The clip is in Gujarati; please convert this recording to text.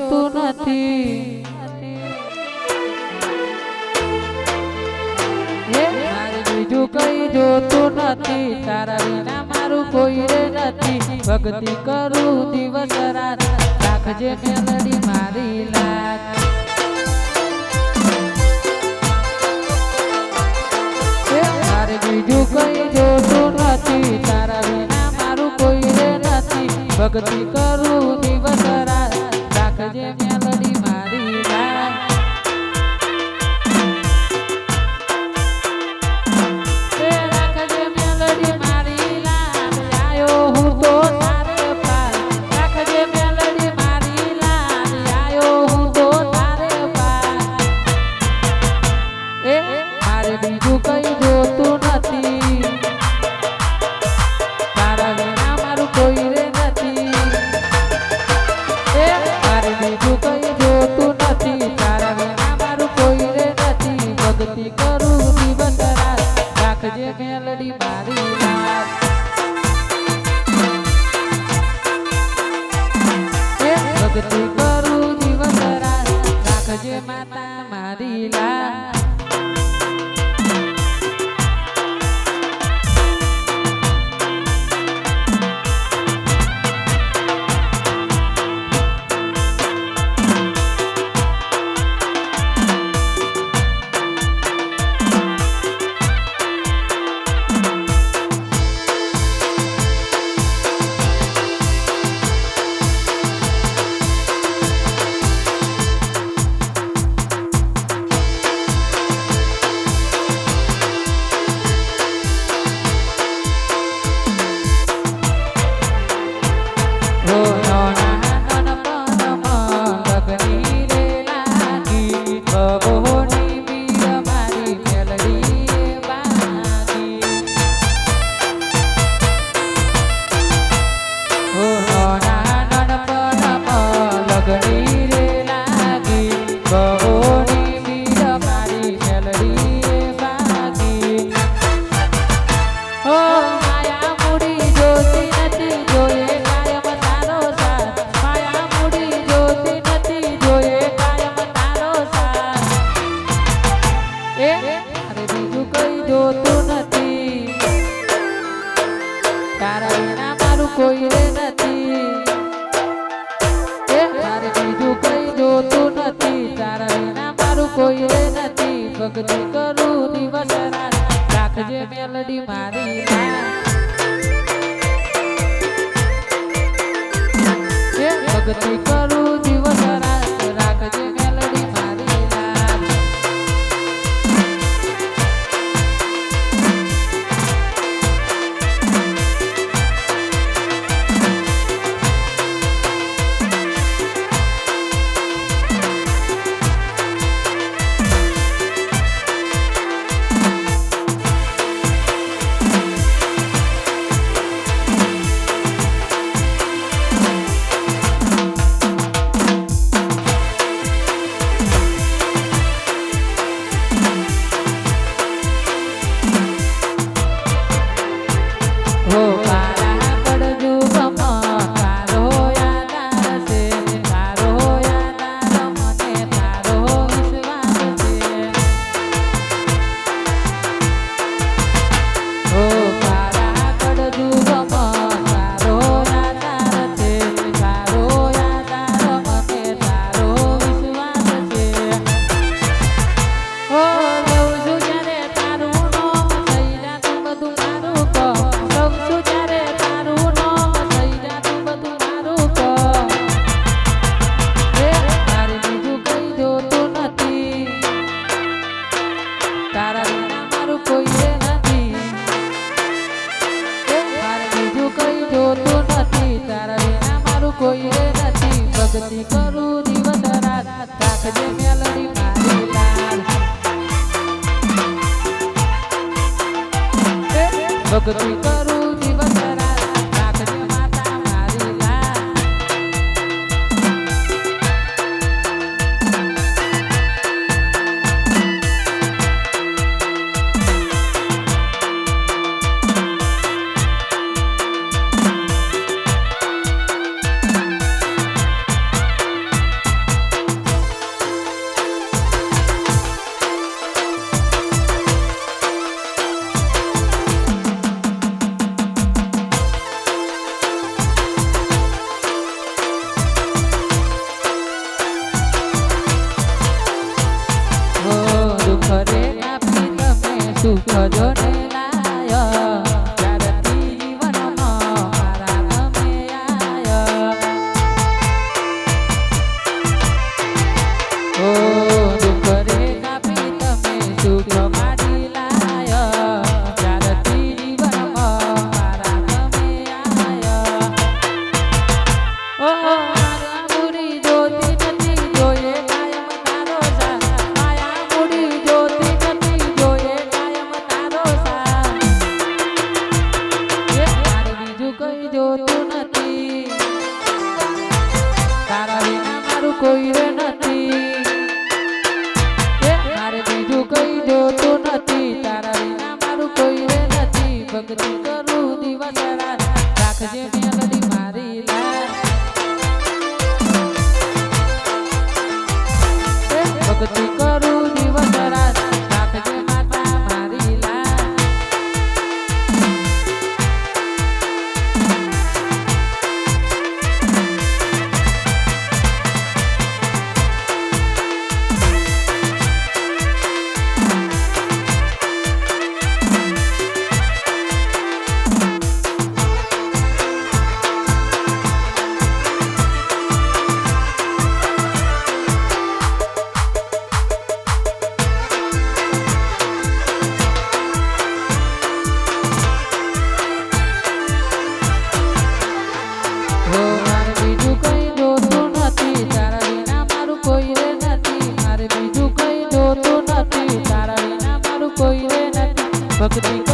થતું નથી બીજું કઈ જોતું નથી તારા વિના મારું કોઈ રે નથી ભક્તિ કરું દિવસ રાત રાખજે મેલડી મારી લાગ બીજું કઈ જોતું નથી તારા વિના મારું કોઈ રે નથી ભક્તિ કરું દિવસ Yeah. ela with me. જોતું નથી. તારા વિના મારું કોઈ નથી. મારે બીજું કઈ જોતું નથી. તારા વિના મારું કોઈ નથી. ભક્તિ કરું દિવસ રાખજે મેલડી મારી. કોઈએ નથી. ભક્તિ કરું દિવસ રાત રાખજે મેલડી ભક્તિ કરું ભક્તિ કરું દિવસ રાત રાખજે મેલડી મારી લાલ. ભક્તિ fuck with me.